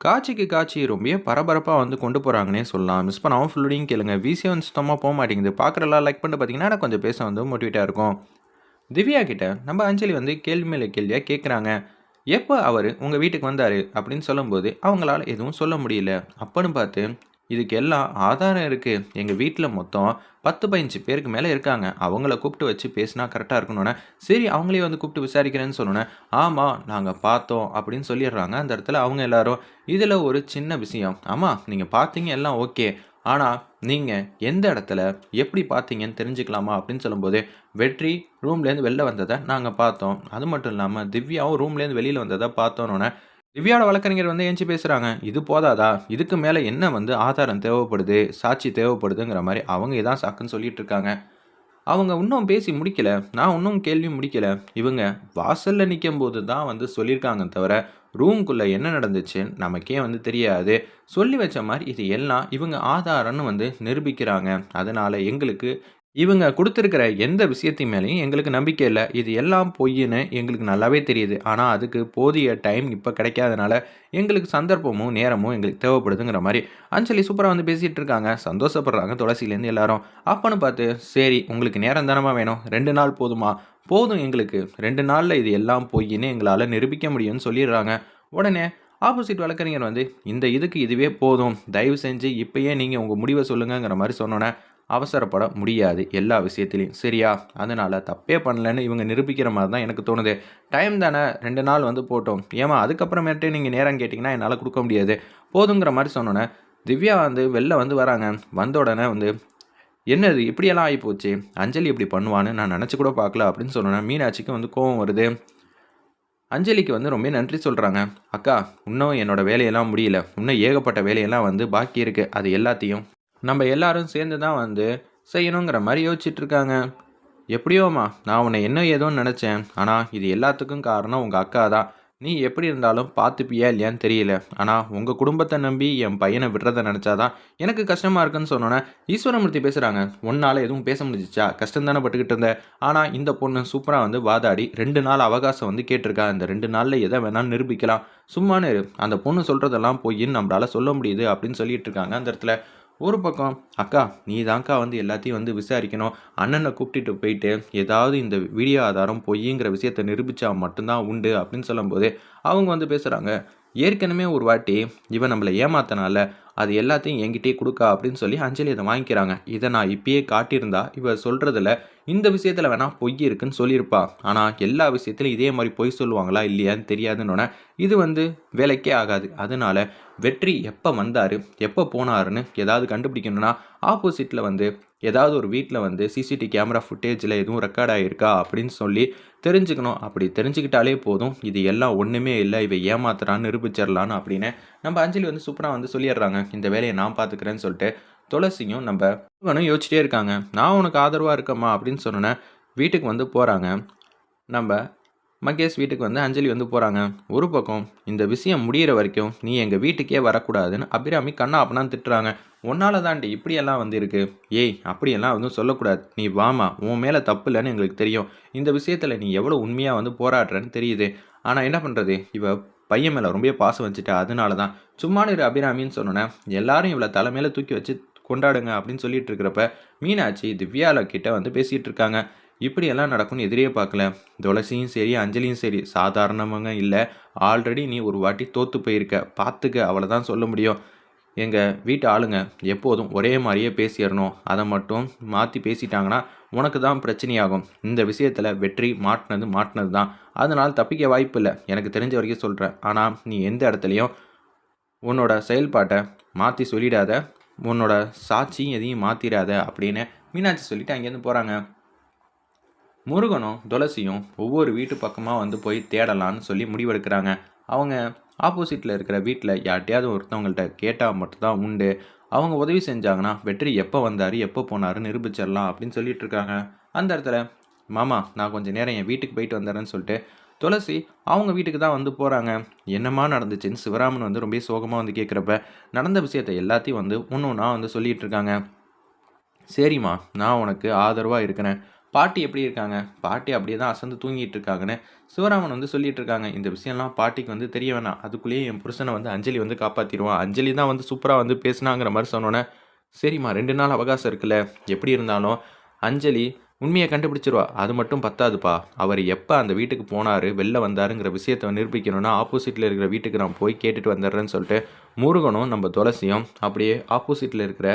காட்சிக்கு காட்சி ரொம்ப பரபரப்பாக வந்து கொண்டு போகிறாங்கன்னே சொல்லலாம். மிஸ் பண்ணாமல் ஃபுல்லுடையும் கேளுங்க. விசியே வந்து சுத்தமாக போக மாட்டேங்குது. பார்க்குறலாம் லைக் பண்ணிட்டு பார்த்தீங்கன்னா கொஞ்சம் பேச வந்து மோட்டிவேட்டாக இருக்கும். திவ்யா கிட்ட நம்ம அஞ்சலி வந்து கேள்வி மேலே கேள்வியாக கேட்குறாங்க எப்போ அவர் உங்கள் வீட்டுக்கு வந்தார்? அப்படின்னு சொல்லும்போது அவங்களால எதுவும் சொல்ல முடியல. அப்பன்னு பார்த்து இதுக்கு எல்லாம் ஆதாரம் இருக்குது எங்கள் வீட்டில் மொத்தம் பத்து பதினஞ்சு பேருக்கு மேலே இருக்காங்க. அவங்கள கூப்பிட்டு வச்சு பேசினா கரெக்டாக இருக்கணும்னே. சரி அவங்களே வந்து கூப்பிட்டு விசாரிக்கிறேன்னு சொன்னோன்னே ஆமாம் நாங்கள் பார்த்தோம் அப்படின்னு சொல்லிடுறாங்க. அந்த இடத்துல அவங்க எல்லாரும் இதில் ஒரு சின்ன விஷயம். ஆமாம் நீங்கள் பார்த்தீங்க எல்லாம் ஓகே. ஆனால் நீங்கள் எந்த இடத்துல எப்படி பார்த்தீங்கன்னு தெரிஞ்சுக்கலாமா? அப்படின்னு சொல்லும்போது வெற்றி ரூம்லேருந்து வெளில வந்ததை நாங்கள் பார்த்தோம். அது மட்டும் இல்லாமல் திவ்யாவும் ரூம்லேருந்து வெளியில் வந்ததை பார்த்தோன்னொன்னே திவ்யாவோட வழக்கறிஞர் வந்து ஏஞ்சி பேசுகிறாங்க இது போதாதா? இதுக்கு மேலே என்ன வந்து ஆதாரம் தேவைப்படுது? சாட்சி தேவைப்படுதுங்கிற மாதிரி அவங்க இதான் சாக்குன்னு சொல்லிட்டு இருக்காங்க. அவங்க இன்னும் பேசி முடிக்கல. நான் இன்னும் கேள்வி முடிக்கல. இவங்க வாசலில் நிற்கும் போது தான் வந்து சொல்லியிருக்காங்க தவிர ரூம்குள்ளே என்ன நடந்துச்சு நமக்கே வந்து தெரியாது. சொல்லி வச்ச மாதிரி இது எல்லாம் இவங்க ஆதாரம்னு வந்து நிரூபிக்கிறாங்க. அதனால் எங்களுக்கு இவங்க கொடுத்துருக்கிற எந்த விஷயத்தையும் மேலேயும் எங்களுக்கு நம்பிக்கை இல்லை. இது எல்லாம் பொய்ன்னு எங்களுக்கு நல்லாவே தெரியுது. ஆனால் அதுக்கு போதிய டைம் இப்போ கிடைக்காதனால எங்களுக்கு சந்தர்ப்பமும் நேரமும் எங்களுக்கு தேவைப்படுதுங்கிற மாதிரி அஞ்சலி சூப்பராக வந்து பேசிகிட்டு இருக்காங்க. சந்தோஷப்படுறாங்க துளசிலேருந்து எல்லாரும். அப்பன்னு பார்த்து சரி உங்களுக்கு நேரம் தானமா வேணும்? ரெண்டு நாள் போதுமா? போதும் எங்களுக்கு. ரெண்டு நாளில் இது எல்லாம் பொய்ன்னு எங்களால் நிரூபிக்க முடியும்னு சொல்லிடுறாங்க. உடனே ஆப்போசிட் வழக்கறிஞர் வந்து இந்த இதுக்கு இதுவே போதும். தயவு செஞ்சு இப்பயே நீங்கள் உங்கள் முடிவை சொல்லுங்கங்கிற மாதிரி சொன்னோன்னே அவசரப்பட முடியாது எல்லா விஷயத்துலையும். சரியா? அதனால் தப்பே பண்ணலன்னு இவங்க நிரூபிக்கிற மாதிரி தான் எனக்கு தோணுது. டைம் தானே? ரெண்டு நாள் வந்து போட்டோம். ஏமா அதுக்கப்புறமேட்டு நீங்கள் நேரம் கேட்டிங்கன்னா என்னால் கொடுக்க முடியாது. போதுங்கிற மாதிரி சொன்னோன்னே திவ்யா வந்து வெளில வந்து வராங்க. வந்த உடனே வந்து என்னது? இப்படியெல்லாம் ஆகிப்போச்சு. அஞ்சலி இப்படி பண்ணுவான்னு நான் நினச்சி கூட பார்க்கல அப்படின்னு சொன்னோன்னே மீனாட்சிக்கு வந்து கோவம் வருது. அஞ்சலிக்கு வந்து ரொம்ப நன்றி சொல்கிறாங்க அக்கா இன்னும் என்னோடய வேலையெல்லாம் முடியல. இன்னும் ஏகப்பட்ட வேலையெல்லாம் வந்து பாக்கி இருக்குது அது எல்லாத்தையும் நம்ம எல்லாரும் சேர்ந்து தான் வந்து செய்யணுங்கிற மாதிரி யோசிச்சுட்டு இருக்காங்க எப்படியோம்மா நான் உன்னை என்ன ஏதோன்னு நினச்சேன். ஆனால் இது எல்லாத்துக்கும் காரணம் உங்கள் அக்கா தான். நீ எப்படி இருந்தாலும் பார்த்துப்பியா இல்லையான்னு தெரியல. ஆனால் உங்கள் குடும்பத்தை நம்பி என் பையனை விடுறத நினச்சாதான் எனக்கு கஷ்டமாக இருக்குன்னு சொன்னோன்னே ஈஸ்வரமூர்த்தி பேசுகிறாங்க உன்னால் எதுவும் பேச முடிஞ்சிச்சா? கஷ்டம் தானே பட்டுக்கிட்டு இருந்தேன் ஆனால் இந்த பொண்ணு சூப்பராக வந்து வாதாடி ரெண்டு நாள் அவகாசம் வந்து கேட்டிருக்கா. இந்த ரெண்டு நாளில் எதை வேணாலும் நிரூபிக்கலாம். சும்மானு அந்த பொண்ணு சொல்கிறதெல்லாம் பொய்ன்னு நம்மளால் சொல்ல முடியுது அப்படின்னு சொல்லிட்டு இருக்காங்க அந்த இடத்துல. ஒரு பக்கம் அக்கா நீ தான்க்கா வந்து எல்லாத்தையும் வந்து விசாரிக்கணும். அண்ணனை கூப்பிட்டுட்டு போயிட்டு ஏதாவது இந்த வீடியோ ஆதாரம் பொய்ங்கிற விஷயத்தை நிரூபித்தா மட்டும்தான் உண்டு அப்படின்னு சொல்லும்போது அவங்க வந்து பேசுகிறாங்க ஏற்கனவே ஒரு வாட்டி இவன் நம்மளை ஏமாத்தனால அது எல்லாத்தையும் என்கிட்டயே கொடுக்கா அப்படின்னு சொல்லி அஞ்சலி அதை வாங்கிக்கிறாங்க. இதை நான் இப்பயே காட்டியிருந்தா இவ சொல்கிறதுல இந்த விஷயத்தில் வேணால் பொய் இருக்குன்னு சொல்லியிருப்பா. ஆனால் எல்லா விஷயத்துலையும் இதே மாதிரி பொய் சொல்லுவாங்களா இல்லையான்னு தெரியாதுன்னொன்னே இது வந்து வேலைக்கே ஆகாது. அதனால வெற்றி எப்போ வந்தார்? எப்போ போனாருன்னு ஏதாவது கண்டுபிடிக்கணும்னா ஆப்போசிட்டில் வந்து ஏதாவது ஒரு வீட்டில் வந்து சிசிடி கேமரா ஃபுட்டேஜில் எதுவும் ரெக்கார்ட் ஆகிருக்கா அப்படின்னு சொல்லி தெரிஞ்சுக்கணும். அப்படி தெரிஞ்சுக்கிட்டாலே போதும். இது எல்லாம் ஒன்றுமே இல்லை. இவை ஏமாத்துறான்னு நிரூபிச்சிடலான்னு அப்படின்னு நம்ம அஞ்சலி வந்து சூப்பராக வந்து சொல்லிடுறாங்க. இந்த வேலையை நான் பார்த்துக்கிறேன்னு சொல்லிட்டு துளசியும் நம்ம இவனும் யோசிச்சிட்டே இருக்காங்க. நான் உனக்கு ஆதரவாக இருக்கம்மா அப்படின்னு சொன்னோன்னே வீட்டுக்கு வந்து போகிறாங்க நம்ம மகேஷ் வீட்டுக்கு வந்து அஞ்சலி வந்து போகிறாங்க ஒரு பக்கம் இந்த விஷயம் முடியிற வரைக்கும் நீ எங்கள் வீட்டுக்கே வரக்கூடாதுன்னு அபிராமி கண்ணா அப்பனான்னு திட்டுறாங்க. உன்னால தாண்டி இப்படியெல்லாம் வந்து இருக்கு ஏய் அப்படியெல்லாம் வந்து சொல்லக்கூடாது. நீ வாமா உன் மேலே தப்பு இல்லைன்னு எங்களுக்கு தெரியும். இந்த விஷயத்தில் நீ எவ்வளோ உண்மையாக வந்து போராடுறன்னு தெரியுது. ஆனால் என்ன பண்ணுறது இவ பையன் மேலே ரொம்ப பாசம் வச்சுட்டா அதனால தான் சும்மானு இரு அபிராமின்னு சொன்னோன்னே எல்லாரும் இவளை தலைமையில தூக்கி வச்சு கொண்டாடுங்க அப்படின்னு சொல்லிட்டு இருக்கிறப்ப மீனாட்சி திவ்யால கிட்ட வந்து பேசிகிட்டு இருக்காங்க. இப்படியெல்லாம் நடக்கும்னு எதிரே பார்க்கல. துளசியும் சரி அஞ்சலியும் சரி சாதாரணமாக இல்லை. ஆல்ரெடி நீ ஒரு வாட்டி தோற்று போயிருக்க. பார்த்துக்க அவளை தான் சொல்ல முடியும். எங்கள் வீட்டு ஆளுங்க எப்போதும் ஒரே மாதிரியே பேசிடணும். அதை மட்டும் மாற்றி பேசிட்டாங்கன்னா உனக்கு தான் பிரச்சனையாகும். இந்த விஷயத்தில் வெற்றி மாட்டினது மாட்டினது தான் அதனால் தப்பிக்க வாய்ப்பு இல்லை. எனக்கு தெரிஞ்ச வரைக்கும் சொல்கிறேன் ஆனால் நீ எந்த இடத்துலையும் உன்னோட செயல்பாட்டை மாற்றி சொல்லிடாத. உன்னோட சாட்சியும் எதையும் மாற்றிடாத அப்படின்னு மீனாட்சி சொல்லிவிட்டு அங்கேருந்து போகிறாங்க முருகனும் துளசியும் ஒவ்வொரு வீட்டு பக்கமாக வந்து போய் தேடலான்னு சொல்லி முடிவெடுக்கிறாங்க. அவங்க ஆப்போசிட்டில் இருக்கிற வீட்டில் யார்ட்டையாவது ஒருத்தவங்கள்ட்ட கேட்டால் மட்டும்தான் உண்டு. அவங்க உதவி செஞ்சாங்கன்னா வெற்றி எப்போ வந்தார் எப்போ போனார் நிரூபிச்சிடலாம் அப்படின்னு சொல்லிட்டு இருக்காங்க. அந்த இடத்துல மாமா நான் கொஞ்சம் நேரம் என் வீட்டுக்கு போயிட்டு வந்துடுறேன்னு சொல்லிட்டு துளசி அவங்க வீட்டுக்கு தான் வந்து போகிறாங்க என்னம்மா நடந்துச்சுன்னு சிவராமன் வந்து ரொம்ப சோகமாக வந்து கேட்குறப்ப நடந்த விஷயத்தை எல்லாத்தையும் வந்து ஒன்று ஒன்றா வந்து சொல்லிகிட்டு இருக்காங்க. சரிம்மா நான் உனக்கு ஆதரவாக இருக்கிறேன். பாட்டி எப்படி இருக்காங்க? பாட்டி அப்படியே தான் அசந்து தூங்கிட்டு இருக்காங்கன்னு சிவராமன் வந்து சொல்லிட்டு இருக்காங்க. இந்த விஷயம்லாம் பாட்டிக்கு வந்து தெரிய வேணாம். அதுக்குள்ளேயே என் புருஷனை வந்து அஞ்சலி வந்து காப்பாற்றிடுவான் அஞ்சலி தான் வந்து சூப்பராக வந்து பேசினாங்கிற மாதிரி சொன்னோன்னே சரிம்மா ரெண்டு நாள் அவகாசம் இருக்குல்ல எப்படி இருந்தாலும் அஞ்சலி உண்மையை கண்டுபிடிச்சிருவா. அது மட்டும் பத்தாதுப்பா. அவர் எப்போ அந்த வீட்டுக்கு போனார் வெளில வந்தாருங்கிற விஷயத்தை நிரூபிக்கணும்னா ஆப்போசிட்டில் இருக்கிற வீட்டுக்கு நான் போய் கேட்டுட்டு வந்துடுறேன்னு சொல்லிட்டு முருகனும் நம்ம துளசியும் அப்படியே ஆப்போசிட்டில் இருக்கிற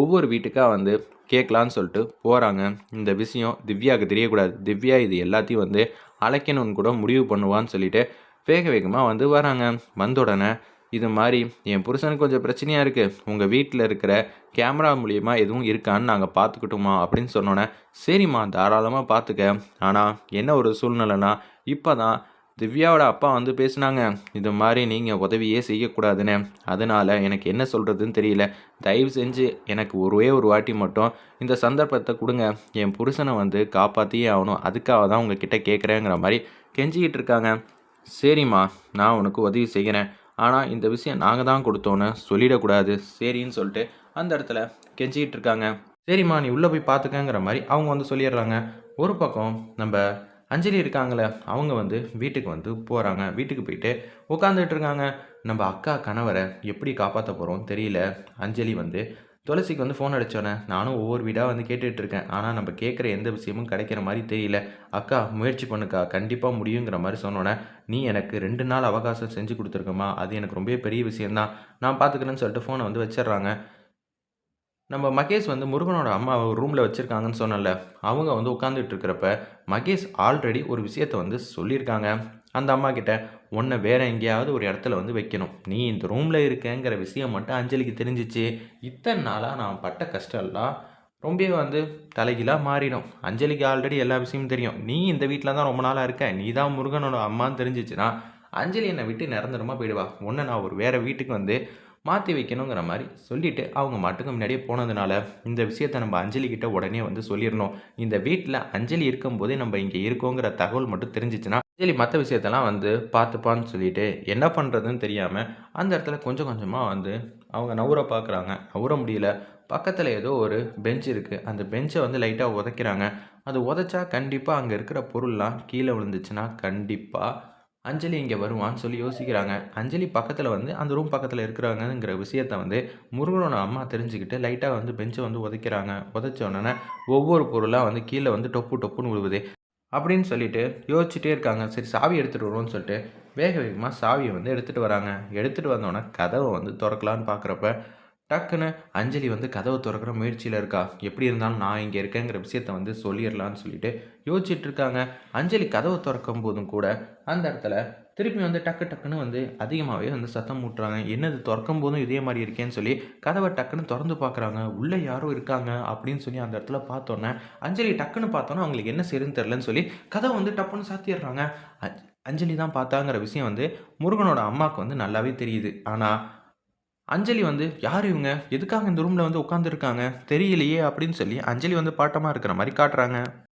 ஒவ்வொரு வீட்டுக்காக வந்து கேட்கலான்னு சொல்லிட்டு போகிறாங்க இந்த விஷயம் திவ்யாவுக்கு தெரியக்கூடாது. திவ்யா இது எல்லாத்தையும் வந்து அழைக்கணும்னு கூட முடிவு பண்ணுவான்னு சொல்லிட்டு வேக வேகமாக வந்து வராங்க. வந்த உடனே இது மாதிரி என் புருஷனுக்கு கொஞ்சம் பிரச்சனையாக இருக்குது உங்கள் வீட்டில் இருக்கிற கேமரா மூலியமா எதுவும் இருக்கான்னு நாங்கள் பார்த்துக்கிட்டோமா அப்படின்னு சொன்னோன்னே சரிம்மா தாராளமாக பார்த்துக்க ஆனால் என்ன ஒரு சூழ்நிலைனா இப்போ தான் திவ்யாவோட அப்பா வந்து பேசுனாங்க இது மாதிரி நீங்கள் உதவியே செய்யக்கூடாதுன்னு. அதனால் எனக்கு என்ன சொல்கிறதுன்னு தெரியல. தயவு செஞ்சு எனக்கு ஒரே ஒரு வாட்டி மட்டும் இந்த சந்தர்ப்பத்தை கொடுங்க. என் புருஷனை வந்து காப்பாற்றியே ஆகணும். அதுக்காக தான் உங்ககிட்ட கேட்குறேங்கிற மாதிரி கெஞ்சிக்கிட்டு இருக்காங்க. சரிம்மா நான் உனக்கு உதவி செய்கிறேன். ஆனால் இந்த விஷயம் நாங்கள் தான் கொடுத்தோன்னு சொல்லிடக்கூடாது. சரின்னு சொல்லிட்டு அந்த இடத்துல கெஞ்சிக்கிட்டு இருக்காங்க. சரிம்மா நீ உள்ளே போய் பார்த்துக்கங்கிற மாதிரி அவங்க வந்து சொல்லிடுறாங்க. ஒரு பக்கம் நம்ம அஞ்சலி இருக்காங்களே அவங்க வந்து வீட்டுக்கு வந்து போகிறாங்க வீட்டுக்கு போயிட்டு உட்காந்துட்டு இருக்காங்க. நம்ம அக்கா கணவரை எப்படி காப்பாற்ற போகிறோம் தெரியல. அஞ்சலி வந்து துளசிக்கு வந்து ஃபோன் அடித்தோன்னே நானும் ஒவ்வொரு வீடாக வந்து கேட்டுட்ருக்கேன் ஆனால் நம்ம கேட்குற எந்த விஷயமும் கிடைக்கிற மாதிரி தெரியல. அக்கா முயற்சி பண்ணுக்கா. கண்டிப்பாக முடியுங்கிற மாதிரி சொன்னோன்னே நீ எனக்கு ரெண்டு நாள் அவகாசம் செஞ்சு கொடுத்துருக்கம்மா. அது எனக்கு ரொம்ப பெரிய விஷயந்தான் நான் பார்த்துக்கிறேன்னு சொல்லிட்டு ஃபோனை வந்து வச்சிடுறாங்க. நம்ம மகேஷ் வந்து முருகனோட அம்மா ஒரு ரூமில் வச்சுருக்காங்கன்னு சொன்னல அவங்க வந்து உட்காந்துட்டு இருக்கிறப்ப மகேஷ் ஆல்ரெடி ஒரு விஷயத்த வந்து சொல்லியிருக்காங்க. அந்த அம்மா கிட்ட உன்னை வேற எங்கேயாவது ஒரு இடத்துல வந்து வைக்கணும். நீ இந்த ரூமில் இருக்கேங்கிற விஷயம் மட்டும் அஞ்சலிக்கு தெரிஞ்சிச்சு. இத்தனை நாளாக நான் பட்ட கஷ்டம்லாம் ரொம்ப வந்து தலைகீழாக மாறிடும். அஞ்சலிக்கு ஆல்ரெடி எல்லா விஷயமும் தெரியும். நீ இந்த வீட்டில் தான் ரொம்ப நாளாக இருக்க. நீ தான் முருகனோட அம்மான்னு தெரிஞ்சிச்சுன்னா அஞ்சலி என்னை விட்டு நிரந்தரமாக போயிடுவா. உன்னை நான் ஒரு வேறு வீட்டுக்கு வந்து மாற்றி வைக்கணுங்கிற மாதிரி சொல்லிவிட்டு அவங்க மாட்டுக்கு முன்னாடியே போனதுனால இந்த விஷயத்தை நம்ம அஞ்சலி கிட்ட உடனே வந்து சொல்லிடணும். இந்த வீட்டில் அஞ்சலி இருக்கும்போதே நம்ம இங்கே இருக்கோங்கிற தகவல் மட்டும் தெரிஞ்சிச்சுன்னா அஞ்சலி மற்ற விஷயத்தெல்லாம் வந்து பார்த்துப்பான்னு சொல்லிட்டு என்ன பண்ணுறதுன்னு தெரியாமல் அந்த இடத்துல கொஞ்சம் கொஞ்சமாக வந்து அவங்க நவுற பார்க்குறாங்க நவுற முடியல. பக்கத்தில் ஏதோ ஒரு பெஞ்ச் இருக்குது அந்த பெஞ்சை வந்து லைட்டாக உதைக்கிறாங்க. அது உதைச்சா கண்டிப்பாக அங்கே இருக்கிற பொருள்லாம் கீழே விழுந்துச்சுன்னா கண்டிப்பாக அஞ்சலி இங்கே வருவான்னு சொல்லி யோசிக்கிறாங்க. அஞ்சலி பக்கத்தில் வந்து அந்த ரூம் பக்கத்தில் இருக்கிறாங்கங்கிற விஷயத்த வந்து முருகனோட அம்மா தெரிஞ்சுக்கிட்டு லைட்டாக வந்து பெஞ்சை வந்து உதைக்கிறாங்க. உதைச்ச உடனே ஒவ்வொரு பொருளாக வந்து கீழே வந்து டொப்பு டொப்புன்னு விழுவுது அப்படின்னு சொல்லிட்டு யோசிச்சுட்டே இருக்காங்க. சரி சாவி எடுத்துகிட்டு வருவோம்னு சொல்லிட்டு வேக வேகமாக சாவியை வந்து எடுத்துகிட்டு வராங்க. எடுத்துகிட்டு வந்தோடனே கதவை வந்து திறக்கலான்னு பார்க்குறப்ப டக்குன்னு அஞ்சலி வந்து கதவை திறக்கிற முயற்சியில் இருக்கா? எப்படி இருந்தாலும் நான் இங்கே இருக்கேங்கிற விஷயத்த வந்து சொல்லிடலான்னு சொல்லிட்டு யோசிச்சுட்டு இருக்காங்க அஞ்சலி கதவை திறக்கும் போதும் கூட அந்த இடத்துல திருப்பி வந்து டக்கு டக்குன்னு வந்து அதிகமாகவே வந்து சத்தம் மூட்டுறாங்க என்னது திறக்கும் போதும் இதே மாதிரி இருக்கேன்னு சொல்லி கதவை டக்குன்னு திறந்து பார்க்குறாங்க. உள்ளே யாரும் இருக்காங்க அப்படின்னு சொல்லி அந்த இடத்துல பார்த்தோன்னே அஞ்சலி டக்குன்னு பார்த்தோன்னே அவங்களுக்கு என்ன செய்யுன்னு தெரிலன்னு சொல்லி கதவை வந்து டப்புன்னு சாத்திடுறாங்க. அஞ்சலி தான் பார்த்தாங்கிற விஷயம் வந்து முருகனோட அம்மாவுக்கு வந்து நல்லாவே தெரியுது. ஆனால் அஞ்சலி வந்து யார் இவங்க? எதுக்காக இந்த ரூமில் வந்து உட்காந்துருக்காங்க தெரியலையே அப்படின்னு சொல்லி அஞ்சலி வந்து பாட்டமாக இருக்கிற மாதிரி காட்டுறாங்க.